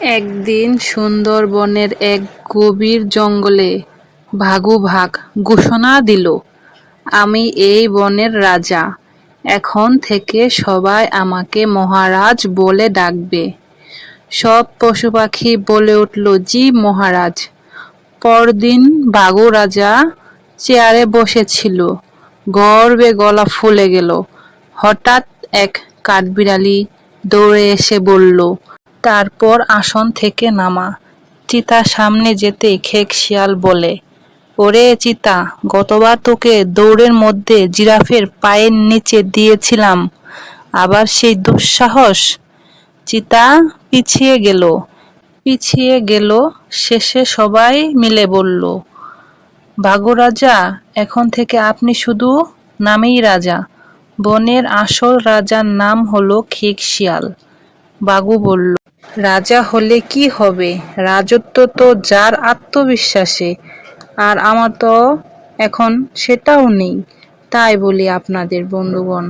একদিন সুন্দরবনের এক গভীর জঙ্গলে ভাগু ভাগ ঘোষণা দিল, আমি এই বনের রাজা। এখন থেকে সবাই আমাকে মহারাজ বলে ডাকবে। সব পশু পাখি বলে উঠল, জি মহারাজ। পরদিন বাঘু রাজা চেয়ারে বসেছিল, গর্বে গলা ফুলে গেল। হঠাৎ এক কাঠবিড়ালি দৌড়ে এসে বলল তারপর আসন থেকে নামা। চিতা সামনে যেতে খেক শিয়াল বলে, ওরে চিতা, গতবার তোকে দৌড়ের মধ্যে জিরাফের পায়ের নিচে দিয়েছিলাম, আবার সেই দুঃসাহস? চিতা পিছিয়ে গেল। পিছিয়ে গেল, শেষে সবাই মিলে বলল বাঘু রাজা, এখন থেকে আপনি শুধু নামেই রাজা। বনের আসল রাজার নাম হলো খেক শিয়াল। বাঘু বলল রাজা হলে কি হবে? রাজত্ব তো যার আত্মবিশ্বাসে, আর আমার তো এখন সেটাও নেই। তাই বলি আপনাদের, বন্ধুগণ,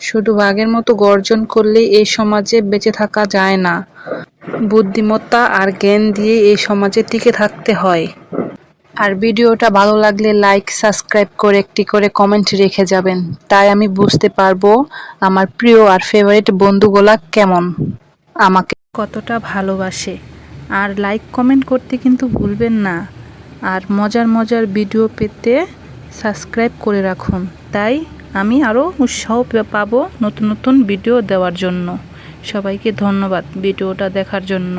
শুধু বাঘের মতো গর্জন করলে এই সমাজে বেঁচে থাকা যায় না। বুদ্ধিমত্তা আর জ্ঞান দিয়ে এই সমাজে টিকে থাকতে হয়। আর ভিডিওটা ভালো লাগলে লাইক, সাবস্ক্রাইব করে একটি করে কমেন্ট রেখে যাবেন। তাই আমি বুঝতে পারব আমার প্রিয় আর ফেভারিট বন্ধুগুলা কেমন। আমাকে কতটা ভালোবাসে। আর লাইক কমেন্ট করতে কিন্তু ভুলবেন না। আর মজার মজার ভিডিও পেতে সাবস্ক্রাইব করে রাখুন। তাই আমি আরও উৎসাহ পাবো নতুন নতুন ভিডিও দেওয়ার জন্য। সবাইকে ধন্যবাদ ভিডিওটা দেখার জন্য।